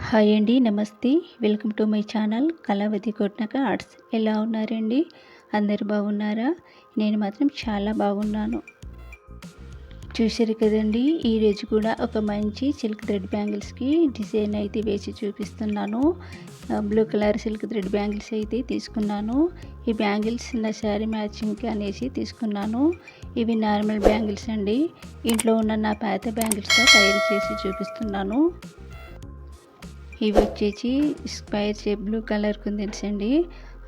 Hi అండి నమస్తే. Welcome to my channel Kalavathi Kotnaka arts. ఎలా ఉన్నారండి? అందరు బాగున్నారా? నేను మాత్రం చాలా బాగున్నాను. చూసారు కదండి ఈరోజు కూడా ఒక మంచి సిల్క్ థ్రెడ్ బ్యాంగిల్స్కి డిజైన్ అయితే వేసి చూపిస్తున్నాను. Blue colour silk thread bangles అయితే తీసుకున్నాను. ఈ బ్యాంగిల్స్ నా శారీ మ్యాచింగ్కి అనేసి తీసుకున్నాను. ఇవి నార్మల్ బ్యాంగిల్స్ అండి. ఇంట్లో ఉన్న నా పాత బ్యాంగిల్స్తో తయారు చేసి చూపిస్తున్నాను. ఇవి వచ్చేసి స్క్వైర్ షేప్ బ్లూ కలర్ కుందిల్స్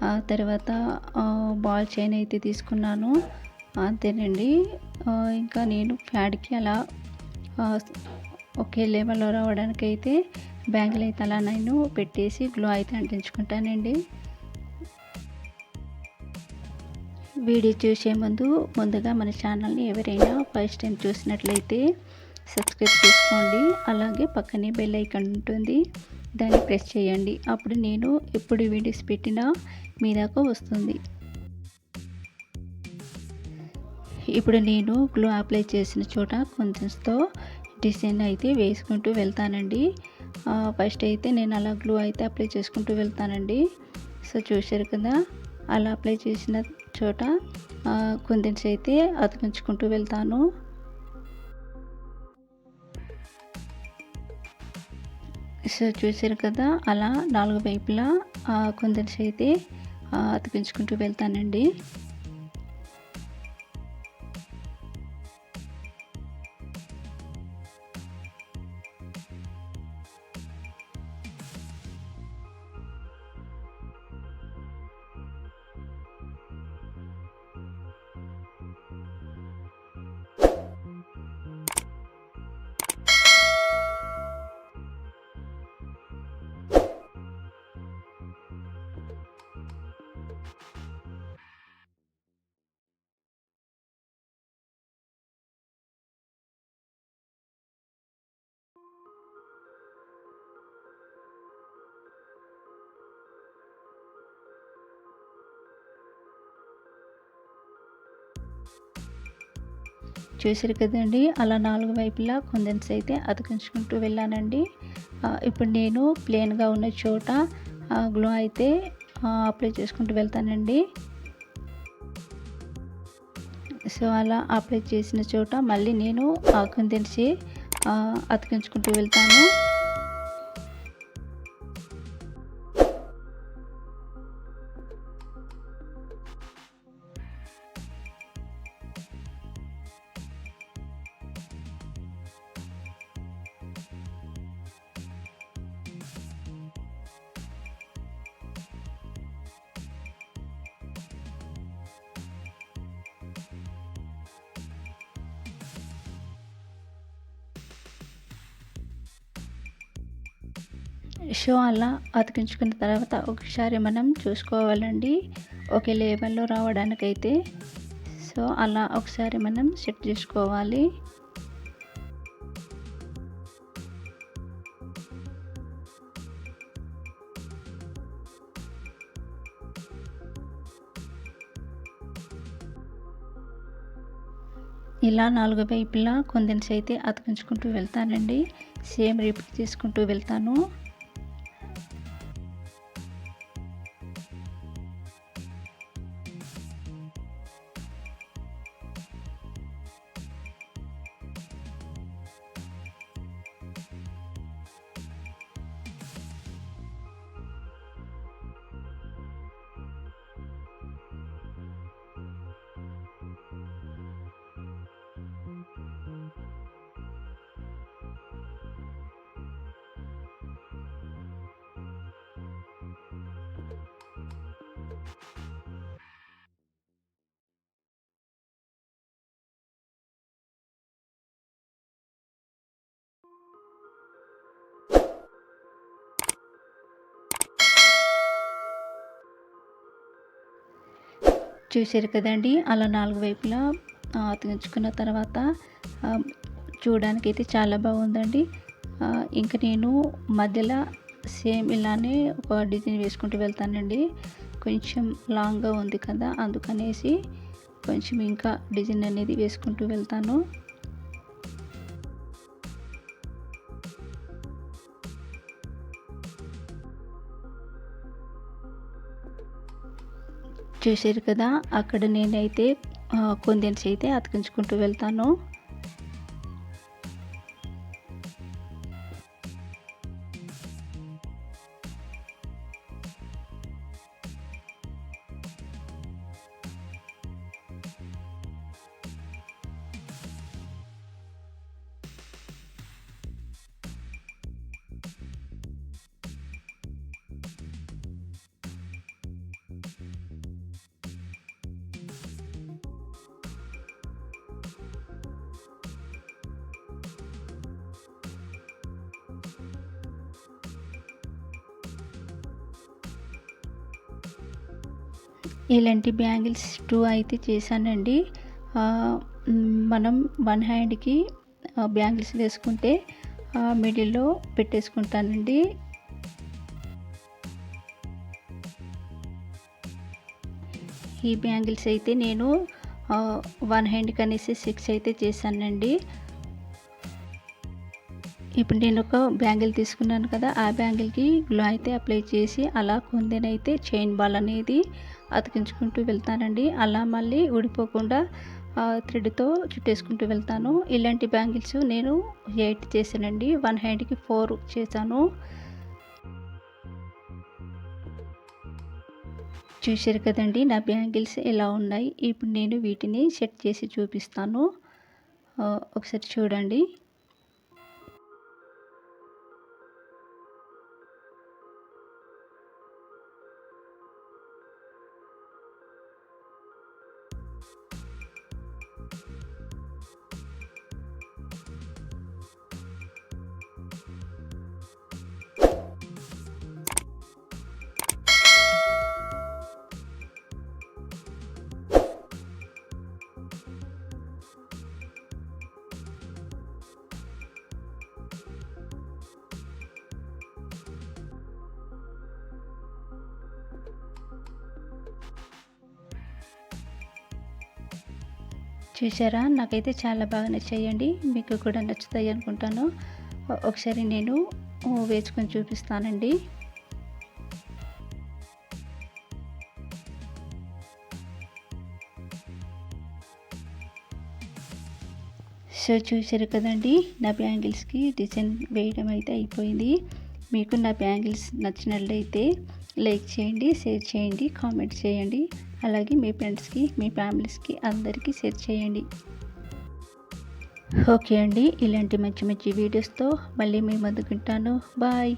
ఆ తర్వాత బాల్ చైన్ అయితే తీసుకున్నాను. అంతేనండి. ఇంకా నేను ప్యాడ్కి అలా ఒకే లెవెల్లో రావడానికి అయితే బ్యాంగిల్ అయితే అలా నేను పెట్టేసి గ్లో అయితే అంటించుకుంటానండి. వీడియో చూసే ముందు ముందుగా మన ఛానల్ని ఎవరైనా ఫస్ట్ టైం చూసినట్లయితే సబ్స్క్రైబ్ చేసుకోండి. అలాగే పక్కనే బెల్ ఐకాన్ ఉంటుంది. దాన్ని ప్రెస్ చేయండి. అప్పుడు నేను ఎప్పుడు వీడియోస్ పెట్టినా మీ దాకా వస్తుంది. ఇప్పుడు నేను గ్లూ అప్లై చేసిన చోట కొంచెంతో డిజైన్ అయితే వేసుకుంటూ వెళ్తానండి. ఫస్ట్ అయితే నేను అలా గ్లూ అయితే అప్లై చేసుకుంటూ వెళ్తానండి. సో చూశారు కదా? అలా అప్లై చేసిన చోట కొంచెం అయితే అతికించుకుంటూ వెళ్తాను. సో చూసారు కదా అలా నాలుగు వైపులా కొందరి చేతి అతికించుకుంటూ వెళ్తానండి. చూసారు కదండి. అలా నాలుగు వైపులా కొందెన్స్ అయితే అతికించుకుంటూ వెళ్ళానండి. ఇప్పుడు నేను ప్లెయిన్గా ఉన్న చోట గ్లో అయితే అప్లై చేసుకుంటూ వెళ్తానండి. సో అలా అప్లై చేసిన చోట మళ్ళీ నేను కొందెన్సి అతికించుకుంటూ వెళ్తాను. షో అలా అతికించుకున్న తర్వాత ఒకసారి మనం చూసుకోవాలండి. ఒకే లేవల్లో రావడానికైతే. సో అలా ఒకసారి మనం సెట్ చేసుకోవాలి. ఇలా నాలుగు వైపులా కొందెన్స్ అయితే అతికించుకుంటూ వెళ్తానండి. సేమ్ రిపీట్ చేసుకుంటూ వెళ్తాను. చూసారు కదండి అలా నాలుగు వైపులా అతికించుకున్న తర్వాత చూడడానికి అయితే చాలా బాగుందండి. ఇంకా నేను మధ్యలో సేమ్ ఇలానే ఒక డిజైన్ వేసుకుంటూ వెళ్తానండి. కొంచెం లాంగ్గా ఉంది కదా అందుకనేసి కొంచెం ఇంకా డిజైన్ అనేది వేసుకుంటూ వెళ్తాను. చూసారు కదా అక్కడ నేనైతే కొందేసి అయితే అతికించుకుంటూ వెళ్తాను. ఇలాంటి బ్యాంగిల్స్ టూ అయితే చేశానండి. మనం వన్ హ్యాండ్కి బ్యాంగిల్స్ వేసుకుంటే మిడిల్లో పెట్టేసుకుంటానండి. ఈ బ్యాంగిల్స్ అయితే నేను వన్ హ్యాండ్కి అనేసి సిక్స్ అయితే చేశానండి. ఇప్పుడు నేను ఒక బ్యాంగిల్ తీసుకున్నాను కదా ఆ బ్యాంగిల్కి గ్లో అయితే అప్లై చేసి అలా కొందనైతే చైన్ బాల్ అనేది అతికించుకుంటూ వెళ్తానండి. అలా మళ్ళీ ఊడిపోకుండా థ్రెడ్తో చుట్టేసుకుంటూ వెళ్తాను. ఇలాంటి బ్యాంగిల్స్ నేను ఎయిట్ చేశానండి. వన్ హ్యాండ్కి ఫోర్ చేశాను. చూశారు కదండి నా బ్యాంగిల్స్ ఎలా ఉన్నాయి? ఇప్పుడు నేను వీటిని సెట్ చేసి చూపిస్తాను. ఒకసారి చూడండి. చూసారా నాకైతే చాలా బాగా నచ్చాయండి. మీకు కూడా నచ్చుతాయి అనుకుంటాను. ఒకసారి నేను వేసుకొని చూపిస్తానండి. సో చూసారు కదండి నా బ్యాంగిల్స్కి డిజైన్ వేయడం అయితే అయిపోయింది. మీకు నా బ్యాంగిల్స్ నచ్చినట్లయితే లైక్ చేయండి షేర్ చేయండి కామెంట్ చేయండి. అలాగే మీ ఫ్రెండ్స్కి మీ ఫ్యామిలీస్కి అందరికీ షేర్ చేయండి. ఓకే అండి ఇలాంటి మంచి మంచి వీడియోస్తో మళ్ళీ మీ ముందుకుంటాను బాయ్.